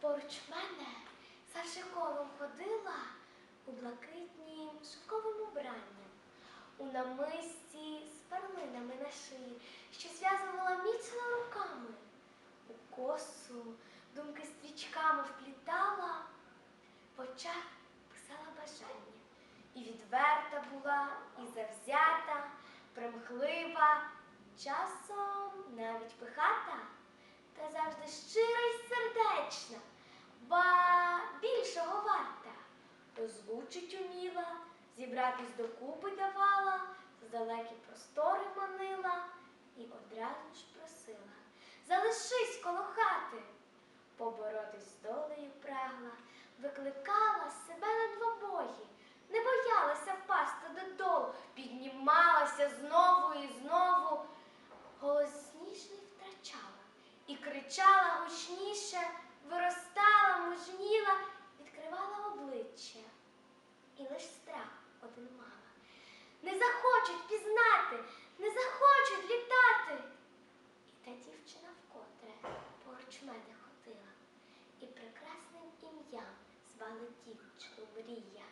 Поруч мене завжди колом ходила у блакитнім шовковим убранням, у намисті з перлинами на шиї, що зв'язувала міцно руками, у косу думки стрічками вплітала, в очах писала бажання. І відверта була, і завзята, примхлива, часом навіть пихата, Озвучить уміла, зібратись докупи давала, з далекі простори манила і одразу ж просила. Залишись коло хати, поборотись з долею прагла, викликала себе на двобої, не боялася впасти додолу, піднімалася знову І лиш страх один мала. Не захочуть пізнати, не захочуть літати. І та дівчина вкотре поруч мене ходила, і прекрасним ім'ям звали дівчину мрія.